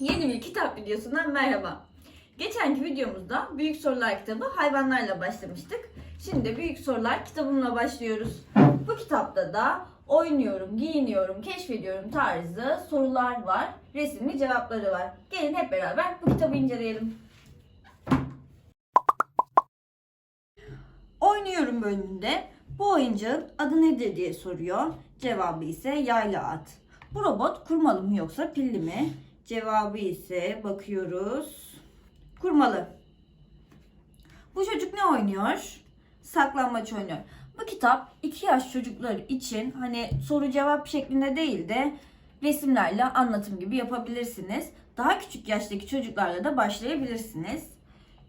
Yeni bir kitap videosundan merhaba. Geçenki videomuzda Büyük Sorular kitabı hayvanlarla başlamıştık. Şimdi de Büyük Sorular kitabımla başlıyoruz. Bu kitapta da oynuyorum, giyiniyorum, keşfediyorum tarzı sorular var. Resimli cevapları var. Gelin hep beraber bu kitabı inceleyelim. Oynuyorum bölümünde bu oyuncağın adı nedir diye soruyor. Cevabı ise yayla at. Bu robot kurmalı mı yoksa pilli mi? Cevabı ise bakıyoruz. Kurmalı. Bu çocuk ne oynuyor? Saklambaç oynuyor. Bu kitap 2 yaş çocuklar için hani soru cevap şeklinde değil de resimlerle anlatım gibi yapabilirsiniz. Daha küçük yaştaki çocuklarla da başlayabilirsiniz.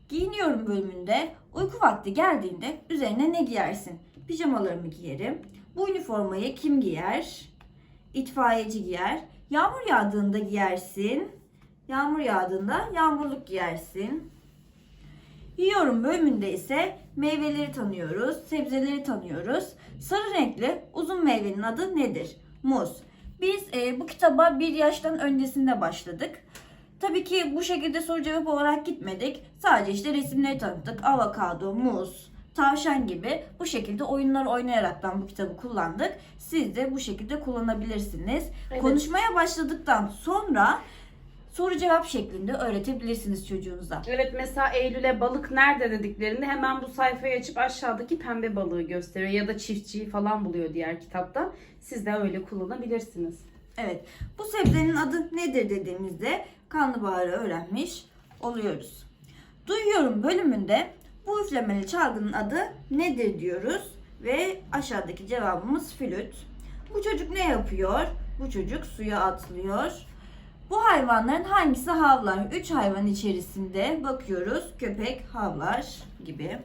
Giyiniyorum bölümünde uyku vakti geldiğinde üzerine ne giyersin? Pijamalarımı giyerim. Bu üniformayı kim giyer? İtfaiyeci giyer. Yağmur yağdığında giyersin. Yağmur yağdığında yağmurluk giyersin. Yiyorum bölümünde ise meyveleri tanıyoruz, sebzeleri tanıyoruz. Sarı renkli uzun meyvenin adı nedir? Muz. Biz e, bu kitaba bir yaştan öncesinde başladık. Tabii ki bu şekilde soru cevap olarak gitmedik. Sadece işte resimleri tanıttık. Avokado, muz, tavşan gibi bu şekilde oyunlar oynayaraktan bu kitabı kullandık. Siz de bu şekilde kullanabilirsiniz. Evet. Konuşmaya başladıktan sonra soru cevap şeklinde öğretebilirsiniz çocuğunuza. Evet mesela Eylül'e balık nerede dediklerinde hemen bu sayfayı açıp aşağıdaki pembe balığı gösteriyor ya da çiftçiyi falan buluyor diğer kitapta. Siz de öyle kullanabilirsiniz. Evet. Bu sebzenin adı nedir dediğimizde karnabaharı öğrenmiş oluyoruz. Duyuyorum bölümünde bu üflemeli çalgının adı nedir diyoruz ve aşağıdaki cevabımız flüt. Bu çocuk ne yapıyor? Bu çocuk suya atlıyor. Bu hayvanların hangisi havlar? Üç hayvan içerisinde bakıyoruz. Köpek havlar gibi.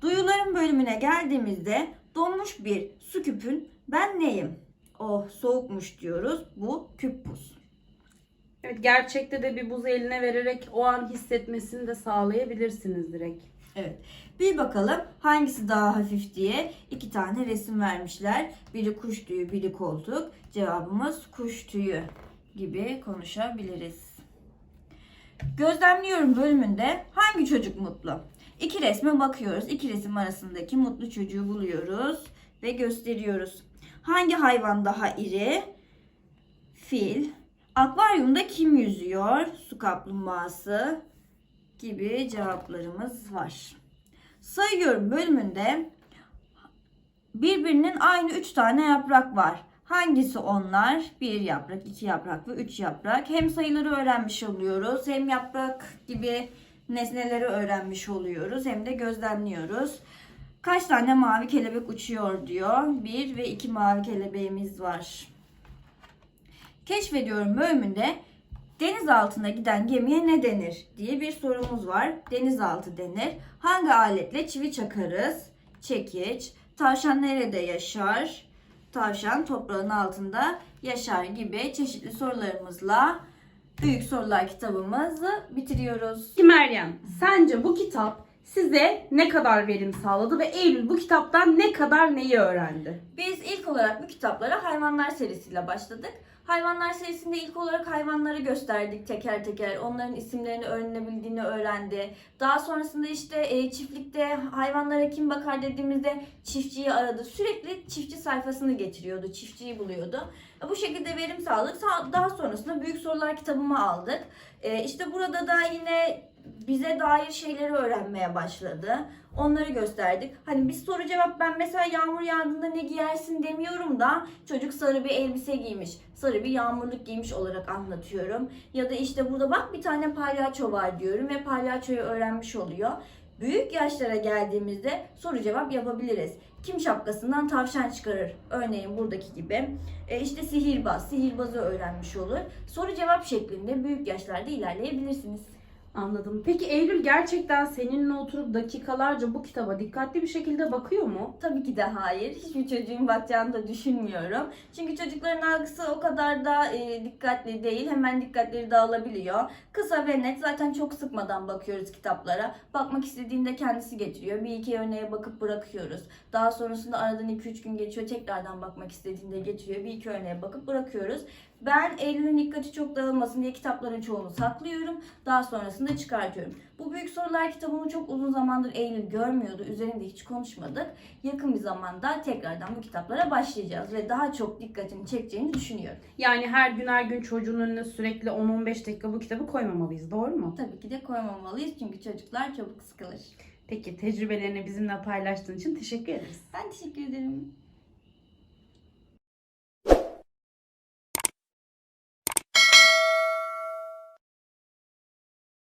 Duyuların bölümüne geldiğimizde donmuş bir su küpün ben neyim? Oh soğukmuş diyoruz. Bu küp buz. Evet gerçekte de bir buz eline vererek o an hissetmesini de sağlayabilirsiniz direkt. Evet. Bir bakalım hangisi daha hafif diye iki tane resim vermişler. Biri kuş tüyü, biri koltuk. Cevabımız kuş tüyü gibi konuşabiliriz. Gözlemliyorum bölümünde hangi çocuk mutlu? İki resme bakıyoruz. İki resim arasındaki mutlu çocuğu buluyoruz ve gösteriyoruz. Hangi hayvan daha iri? Fil. Akvaryumda kim yüzüyor? Su kaplumbağası gibi cevaplarımız var. Sayıyorum bölümünde birbirinin aynı 3 tane yaprak var. Hangisi onlar? Bir yaprak, iki yaprak ve üç yaprak. Hem sayıları öğrenmiş oluyoruz hem yaprak gibi nesneleri öğrenmiş oluyoruz hem de gözlemliyoruz. Kaç tane mavi kelebek uçuyor diyor. Bir ve iki mavi kelebeğimiz var. Keşfediyorum bölümünde deniz altına giden gemiye ne denir diye bir sorumuz var. Denizaltı denir. Hangi aletle çivi çakarız? Çekiç. Tavşan nerede yaşar? Tavşan toprağın altında yaşar gibi çeşitli sorularımızla Büyük Sorular kitabımızı bitiriyoruz. Meryem, sence bu kitap size ne kadar verim sağladı ve Eylül bu kitaptan ne kadar neyi öğrendi? Biz ilk olarak bu kitaplara hayvanlar serisiyle başladık. Hayvanlar serisinde ilk olarak hayvanları gösterdik teker teker. Onların isimlerini öğrenebildiğini öğrendi. Daha sonrasında işte e, çiftlikte hayvanlara kim bakar dediğimizde çiftçiyi aradı. Sürekli çiftçi sayfasını getiriyordu. Çiftçiyi buluyordu. E, Bu şekilde verim sağladık. Sa- Daha sonrasında Büyük Sorular kitabımı aldık. E, işte burada da yine bize dair şeyleri öğrenmeye başladı. Onları gösterdik. Hani bir soru cevap ben mesela yağmur yağdığında ne giyersin demiyorum da çocuk sarı bir elbise giymiş. Sarı bir yağmurluk giymiş olarak anlatıyorum. Ya da işte burada bak bir tane palyaço var diyorum ve palyaçoyu öğrenmiş oluyor. Büyük yaşlara geldiğimizde soru cevap yapabiliriz. Kim şapkasından tavşan çıkarır? Örneğin buradaki gibi. E işte sihirbaz, sihirbazı öğrenmiş olur. Soru cevap şeklinde büyük yaşlarda ilerleyebilirsiniz. Anladım. Peki Eylül gerçekten seninle oturup dakikalarca bu kitaba dikkatli bir şekilde bakıyor mu? Tabii ki de hayır. Hiçbir çocuğun bakacağını da düşünmüyorum. Çünkü çocukların algısı o kadar da e, dikkatli değil. Hemen dikkatleri dağılabiliyor. Kısa ve net. Zaten çok sıkmadan bakıyoruz kitaplara. Bakmak istediğinde kendisi getiriyor. Bir iki örneğe bakıp bırakıyoruz. Daha sonrasında aradan 2-3 gün geçiyor. Tekrardan bakmak istediğinde getiriyor. Bir iki örneğe bakıp bırakıyoruz. Ben Eylül'ün dikkati çok dağılmasın diye kitapların çoğunu saklıyorum. Daha sonrasında çıkartıyorum. Bu büyük sorular kitabını çok uzun zamandır Eylül görmüyordu. Üzerinde hiç konuşmadık. Yakın bir zamanda tekrardan bu kitaplara başlayacağız ve daha çok dikkatini çekeceğini düşünüyorum. Yani her gün her gün çocuğun önüne sürekli 10-15 dakika bu kitabı koymamalıyız. Doğru mu? Tabii ki de koymamalıyız çünkü çocuklar çabuk sıkılır. Peki tecrübelerini bizimle paylaştığın için teşekkür ederiz. Ben teşekkür ederim.